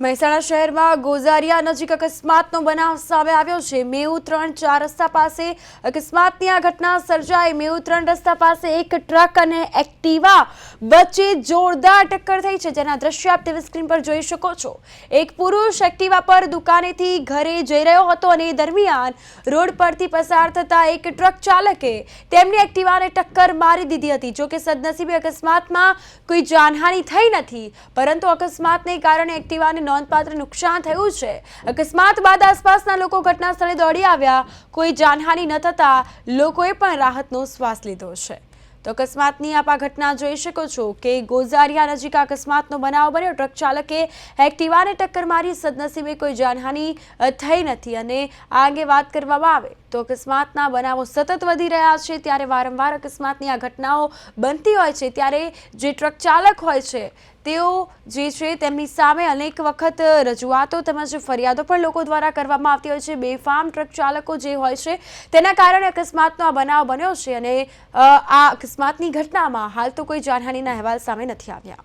મહેસાણા શહેરમાં ગોઝારિયા નજીક અકસ્માતનો બનાવ સામે આવ્યો છે. મેઉ ત્રણ ચાર રસ્તા પાસે અકસ્માતની આ ઘટના સર્જાઈ. મેઉ ત્રણ રસ્તા પાસે એક ટ્રક અને એક્ટિવા વચ્ચે જોરદાર ટક્કર થઈ છે. જેના દ્રશ્ય આપ ટીવી સ્ક્રીન પર જોઈ શકો છો. એક પુરુષ એક્ટિવા પર દુકાનેથી ઘરે જઈ રહ્યો હતો અને દરમિયાન રોડ પરથી પસાર થતા એક ટ્રક ચાલકે તેમની એક્ટિવાને ટક્કર મારી દીધી હતી. જો કે સદનસીબે અકસ્માતમાં કોઈ જાનહાનિ થઈ નથી. પરંતુ અકસ્માતને કારણે એક્ટિવાને નોંધપાત્ર નુકસાન થયું છે. અકસ્માત બાદ આસપાસના લોકો ઘટના સ્થળે દોડી આવ્યા. કોઈ જાનહાનિ ન થતા લોકોએ પણ રાહતનો શ્વાસ લીધો છે. તો અકસ્માતની આપ આ ઘટના જોઈ શકો છો કે ગોઝારિયા નજીક અકસ્માતનો બનાવ બન્યો. ટ્રક ચાલકે એક્ટિવાને ટક્કર મારી સદનસીબે કોઈ જાનહાનિ થઈ નથી અને આ અંગે વાત કરવામાં આવે તો અકસ્માતના બનાવો સતત વધી રહ્યા છે. ત્યારે વારંવાર અકસ્માતની આ ઘટનાઓ બનતી હોય છે. ત્યારે જે ટ્રક ચાલક હોય છે તેઓ જે છે તેમની સામે અનેક વખત રજૂઆતો તેમજ ફરિયાદો પણ લોકો દ્વારા કરવામાં આવતી હોય છે. બેફામ ટ્રક ચાલકો જે હોય છે તેના કારણે અકસ્માતનો આ બનાવ બન્યો છે અને આ અકસ્માતની ઘટનામાં હાલ તો કોઈ જાનહાનિના અહેવાલ સામે નથી આવ્યા.